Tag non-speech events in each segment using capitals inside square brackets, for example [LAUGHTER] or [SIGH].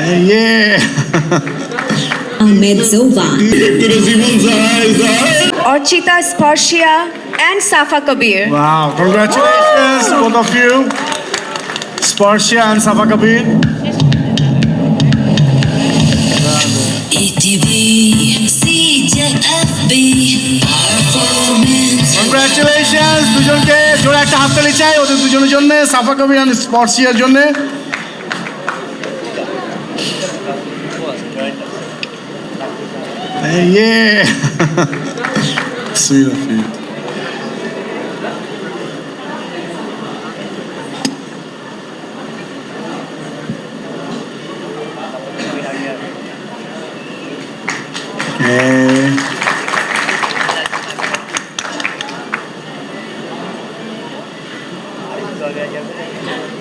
Yeah. Ahmed Zovan, Orchita Sparshia and Safa Kabir. Wow, congratulations, both of you. Sparsha and Safa Kabir. ETV, CJFB, performance. Congratulations দুজনকে জোরে একটা হাততালি চাই ওদের দুজনের জন্য সাফা কবির আর স্পর্শিয়ার জন্য Yeah. [LAUGHS] Sweet of you.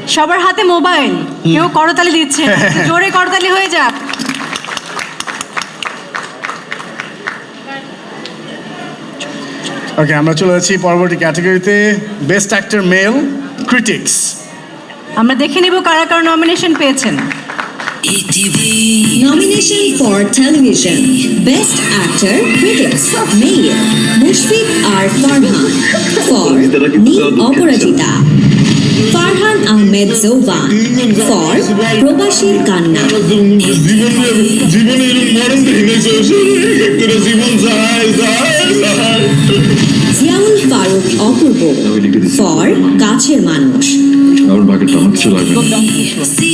সবার হাতে মোবাইল কেউ করতালি দিচ্ছে [LAUGHS] জোরে করতালি হয়ে যাক ওকে আমরা চলে যাচ্ছি পরবর্তী ক্যাটাগরিতে বেস্ট অ্যাক্টর মেল ক্রিটিক্স আমরা দেখে নিব কারা কারা নমিনেশন পেয়েছেন ETV, nomination for television, Best Actor, Critics, Male, Mushfiq R. Farhan, for Ni Oporajita, Farhan Ahmed Zovan, for Probashir Kanna, জীবনে এরকম মরণ দেখি Opurbo, for Kacher Manush, আমার বাকি টানা কিছু লাগবে